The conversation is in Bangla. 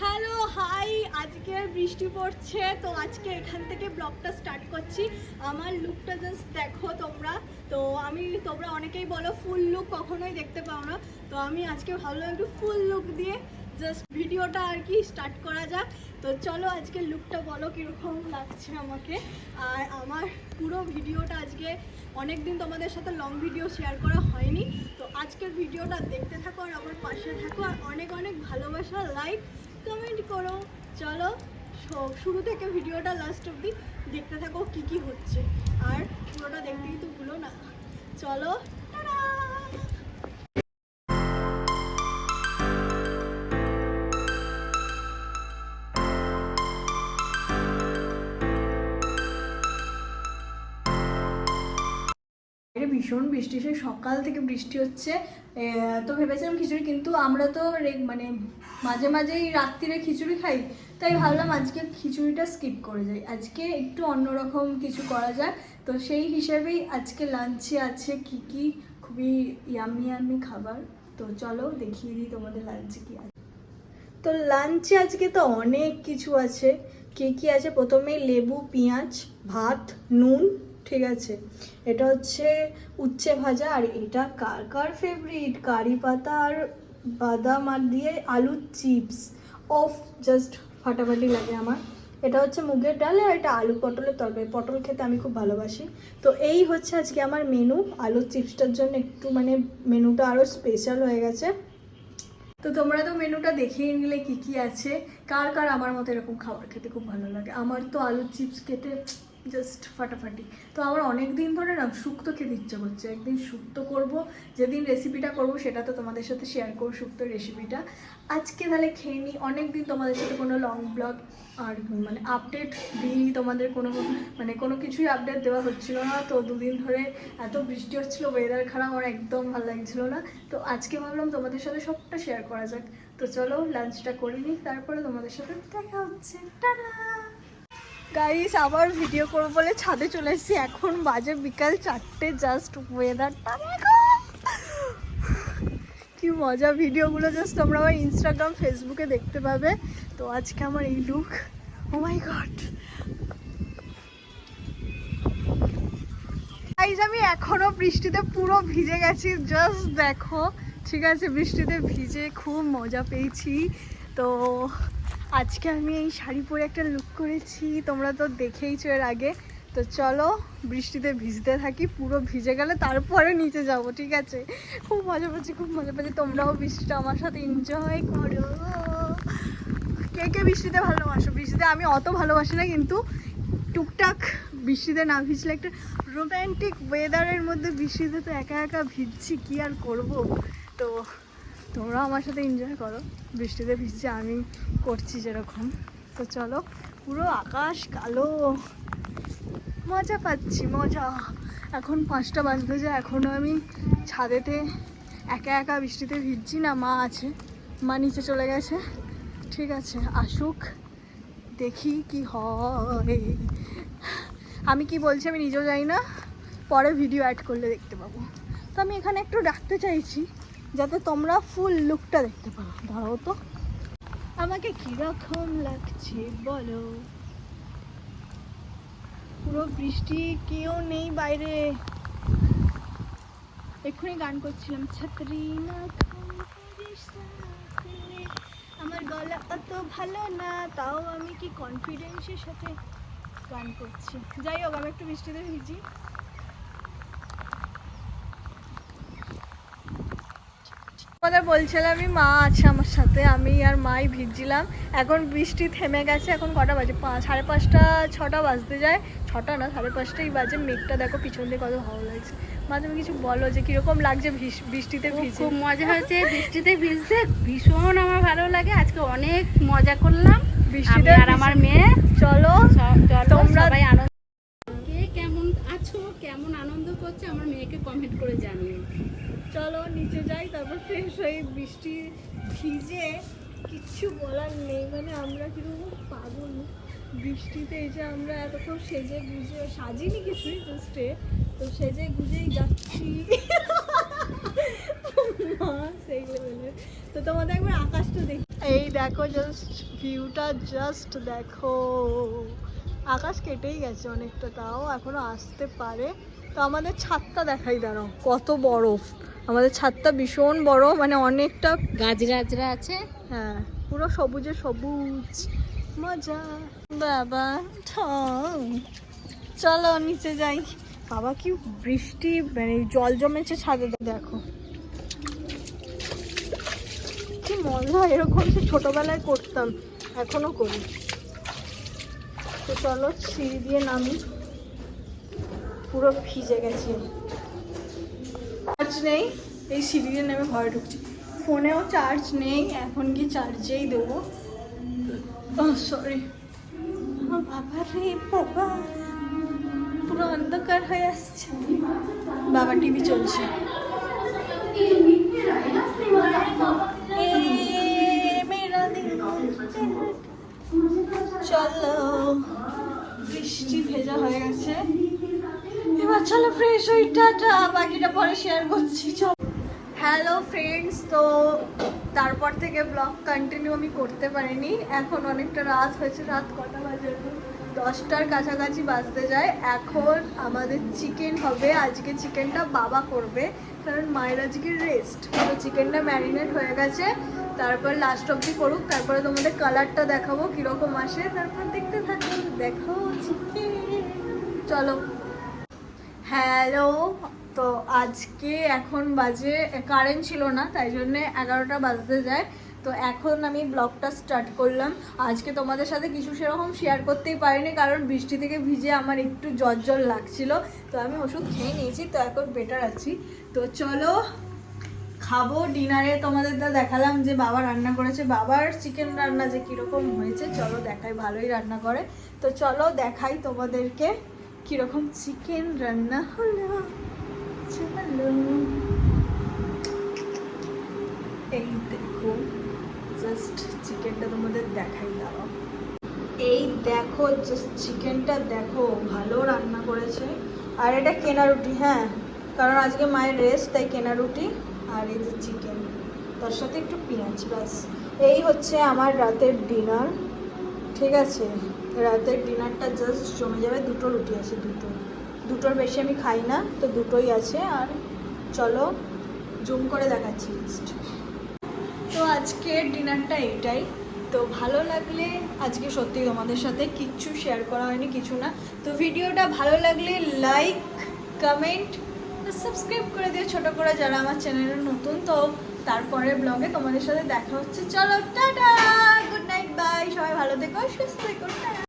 হ্যালো হাই আজকে বৃষ্টি পড়ছে, তো আজকে এখান থেকে ব্লগটা স্টার্ট করছি। আমার লুকটা জাস্ট দেখো তোমরা। তো আমি, তোমরা অনেকেই বলো ফুল লুক কখনোই দেখতে পাও না। তো আমি আজকে ভাবলাম একটু ফুল লুক দিয়ে জাস্ট ভিডিওটা আর কি স্টার্ট করা যাক। তো চলো আজকে লুকটা বলো কীরকম লাগছে আমাকে। আর আমার পুরো ভিডিওটা আজকে অনেক দিন তোমাদের সাথে লং ভিডিও শেয়ার করা হয়নি। তো আজকের ভিডিওটা দেখতে থাকো আর আমার পাশে থাকো। আর অনেক অনেক ভালোবাসা লাইক কমেন্ট করো। চলো শুরু থেকে ভিডিওটা লাস্ট অব্দি দেখতে থাকো কি কি হচ্ছে। আর পুরোটা দেখতে কিন্তু ভুলো না। চলো ভীষণ বৃষ্টি, সেই সকাল থেকে বৃষ্টি হচ্ছে। তো ভেবেছিলাম খিচুড়ি, কিন্তু আমরা তো মানে মাঝে মাঝেই রাত্রিরে খিচুড়ি খাই, তাই ভাবলাম আজকে খিচুড়িটা স্কিপ করে যাই। আজকে একটু অন্যরকম কিছু করা যায় তো সেই হিসেবেই আজকে লাঞ্চে আছে কি কি, খুবই ইয়ামি ইয়ামি খাবার। তো চলো দেখিয়ে দিই তোমাদের লাঞ্চে কি আছে। তো লাঞ্চে আজকে তো অনেক কিছু আছে। কি কি আছে? প্রথমে লেবু, পেঁয়াজ, ভাত, নুন ঠিক আছে। এটা হচ্ছে উচ্ছে ভাজা আর এটা কার কার ফেভারিট কারি পাতা আর বাদাম আর দিয়ে আলুর চিপস অফ জাস্ট ফাটাফাটি লাগে আমার। এটা হচ্ছে মুগের ডাল আর এটা আলু পটলের তরকারি। পটল খেতে আমি খুব ভালোবাসি। তো এই হচ্ছে আজকে আমার মেনু আলুর চিপসটার জন্য একটু মানে মেনুটা আরও স্পেশাল হয়ে গেছে। তো তোমরা তো মেনুটা দেখেই নিলে কি কি আছে। কার কার আমার মতো এরকম খাবার খেতে খুব ভালো লাগে। আমার তো আলুর চিপস খেতে জাস্ট ফাটাফাটি। তো আমার অনেক দিন ধরে না শুক্তো খেতে ইচ্ছে করছে। একদিন শুক্তো করব, যেদিন রেসিপিটা করব সেটা তো তোমাদের সাথে শেয়ার করব শুক্তোর রেসিপিটা আজকে তাহলে খেয়ে নিই অনেক দিন তোমাদের সাথে কোনো লং ব্লগ আর মানে আপডেট দিইনি তোমাদের কোনো মানে কোনো কিছুই আপডেট দেওয়া হচ্ছিল না। তো দুদিন ধরে এত বৃষ্টি হচ্ছিল ওয়েদার খারাপ, আমার একদম ভালো লাগছিল না। তো আজকে ভাবলাম তোমাদের সাথে সবটা শেয়ার করা যাক। তো চলো লাঞ্চটা করে নিই তারপরে তোমাদের সাথে দেখা হচ্ছে। টাটা গাইস আবার ভিডিও করব বলে ছাদে চলে এসেছি। এখন বাজে বিকাল চারটে জাস্ট ওয়েদারটা কি মজা ভিডিওগুলো জাস্ট তোমরা আমার ইনস্টাগ্রাম ফেসবুকে দেখতে পাবে। তো আজকে আমার এই look oh my god guys আমি এখনও বৃষ্টিতে পুরো ভিজে গেছি। জাস্ট দেখো। ঠিক আছে, বৃষ্টিতে ভিজে খুব মজা পেয়েছি। তো আজকে আমি এই শাড়ি পরে একটা লুক করেছি, তোমরা তো দেখেইছো এর আগে। তো চলো, বৃষ্টিতে ভিজতে থাকি, পুরো ভিজে গেলে তারপরে নিচে যাব, ঠিক আছে? খুব মজা পাচ্ছি, খুব মজা পাচ্ছি, তোমরাও বৃষ্টিটা আমার সাথে এনজয় করো। কে কে বৃষ্টিতে ভালোবাসো? বৃষ্টিতে আমি অত ভালোবাসি না, কিন্তু টুকটাক বৃষ্টিতে না ভিজলে একটা রোম্যান্টিক ওয়েদারের মধ্যে বৃষ্টিতে তো একা একা ভিজছি, কি আর করব? তো তোমরা আমার সাথে এনজয় করো। বৃষ্টিতে ভিজছে, আমি করছি যেরকম। তো চলো, পুরো আকাশ কালো। মজা পাচ্ছি, মজা। এখন পাঁচটা বাজতে যায় এখনও আমি ছাদেতে একা একা বৃষ্টিতে ভিজছি না, মা আছে, মা নিচে চলে গেছে। ঠিক আছে, আসুক, দেখি কি হয়। আমি কি বলছি আমি নিজেও জানি না, পরে ভিডিও অ্যাড করলে দেখতে পাবো। তো আমি এখানে একটু ডাকতে চাইছি। যাতে তোমরা ফুল লুকটা দেখতে পারো। ধরো তো। আমাকে কীরকম লাগছে বলো। পুরো বৃষ্টি, কেউ নেই বাইরে। এক্ষুনি গান করছিলাম, ছাত্রী না আমার গলা অত ভালো না, তাও আমি কি কনফিডেন্সের সাথে গান করছি? যাই হোক, আমি একটু বৃষ্টিতে ভিজি। তোমাদের বলছিলাম আমি মা আছে আমার সাথে আমি আর মাই ভিজছিলাম। এখন বৃষ্টি থেমে গেছে এখন কটা বাজে? সাড়ে পাঁচটা ছটা বাজতে যায়। ছটা না সাড়ে পাঁচটাই বাজে মেঘটা দেখো পিছন দিয়ে কত ভালো লাগছে। মা তুমি কিছু বলো যে কীরকম লাগছে বৃষ্টিতে খুব ভিজে? খুব মজা হয়েছে বৃষ্টিতে ভিজতে ভীষণ আমার ভালো লাগে আজকে অনেক মজা করলাম। বৃষ্টিতে আর আমার মেয়ে চলো তোমরা- সবাই আনন্দ কে কেমন আছো কেমন আনন্দ করছে আমার মেয়েকে কমেন্ট করে জানিও। চলো, নিচে যাই, তারপর ফ্রেশ হয়ে বৃষ্টি ভিজে কিচ্ছু বলার নেই। মানে আমরা কীরকম পাগল। বৃষ্টিতে এই যে আমরা এতক্ষণ সেজে গুজে সাজিনি কিছুই জাস্টে তো সেজে গুজেই যাচ্ছি। তো তোমাদের একবার আকাশটা দেখি এই দেখো জাস্ট ভিউটা জাস্ট দেখো। আকাশ কেটেই গেছে অনেকটা, তাও এখনও আসতে পারে। তো আমাদের ছাদটা দেখাই দাঁড়াও, কত বরফ। আমাদের ছাদটা ভীষণ বড় মানে অনেকটা গাজরা আছে। হ্যাঁ পুরো সবুজে সবুজ মজা। বাবা চলো নিচে যাই। বাবা কি বৃষ্টি মানে জল জমেছে ছাদে। দেখো। কি মজা এরকম সে ছোটবেলায় করতাম এখনও করি। তো চলো সিঁড়ি দিয়ে নামি। পুরো ভিজে গেছি। চার্জ নেই। এই সিঁড়ি দিয়ে নেমে ঘরে ঢুকছি। ফোনেও চার্জ নেই, এখন কি চার্জেই দেবো? সরি বাবা রে বাবা। পুরো অন্ধকার হয়ে আসছে। বাবা টিভি চলছে। চলো, বৃষ্টি ভেজা হয়ে গেছে। এবার চলো ফ্রেশ হই টাটা, বাকিটা পরে শেয়ার করছি, চলো। হ্যালো ফ্রেন্ডস তো তারপর থেকে ব্লগ কন্টিনিউ আমি করতে পারিনি। এখন অনেকটা রাত হয়েছে, রাত কটা বাজে? দশটার কাছাকাছি বাজতে যায়। এখন আমাদের চিকেন হবে, আজকে চিকেনটা বাবা করবে, কারণ মায়ের আজকে রেস্ট তো চিকেনটা ম্যারিনেট হয়ে গেছে, তারপর লাস্ট অবধি করুক, তারপরে তোমাদের কালারটা দেখাবো, কীরকম আসে, তারপর দেখতে থাকো, দেখো চিকেন চলো। হ্যালো তো আজকে এখন বাজে কারেন্ট ছিল না, তাই জন্যে এগারোটা বাজতে যায়। তো এখন আমি ব্লগটা স্টার্ট করলাম। আজকে তোমাদের সাথে কিছু সেরকম শেয়ার করতেই পারিনি, কারণ বৃষ্টি থেকে ভিজে আমার একটু জ্বর জ্বর লাগছিল। তো আমি ওষুধ খেয়ে নিয়েছি, তো এখন বেটার আছি। তো চলো, খাব ডিনারে তোমাদের তো দেখালাম যে বাবা রান্না করেছে। বাবার চিকেন রান্না যে কীরকম হয়েছে, চলো দেখাই, ভালোই রান্না করে। তো চলো দেখাই তোমাদেরকে। কীরকম চিকেন রান্না হলো? চলো। এই দেখো জাস্ট চিকেনটা তোমাদের দেখাই দাও। এই দেখো জাস্ট চিকেনটা দেখো, ভালো রান্না করেছে। আর এটা কেনা রুটি হ্যাঁ? কারণ আজকে মায়ের রেস্ট তাই কেনা রুটি আর এই যে চিকেন। তার সাথে একটু পেঁয়াজ, ব্যাস। এই হচ্ছে আমার রাতের ডিনার ঠিক আছে? রাতের ডিনারটা জাস্ট জমে যাবে দুটো রুটি আছে, দুটো। দুটোর বেশি আমি খাই না, তো দুটোই আছে, আর চলো জুম করে দেখাচ্ছি লিস্ট তো আজকের ডিনারটা এইটাই। তো ভালো লাগলে আজকে সত্যি তোমাদের সাথে কিচ্ছু শেয়ার করা হয়নি, কিছু না। তো ভিডিওটা ভালো লাগলে লাইক কমেন্ট সাবস্ক্রাইব করে দিও ছোট করে যারা আমার চ্যানেলে নতুন। তো তারপরে ব্লগে তোমাদের সাথে দেখা হচ্ছে। চলো, টাটা! গুড নাইট বাই সবাই ভালো থেকো, সুস্থ থেকো, টাটা!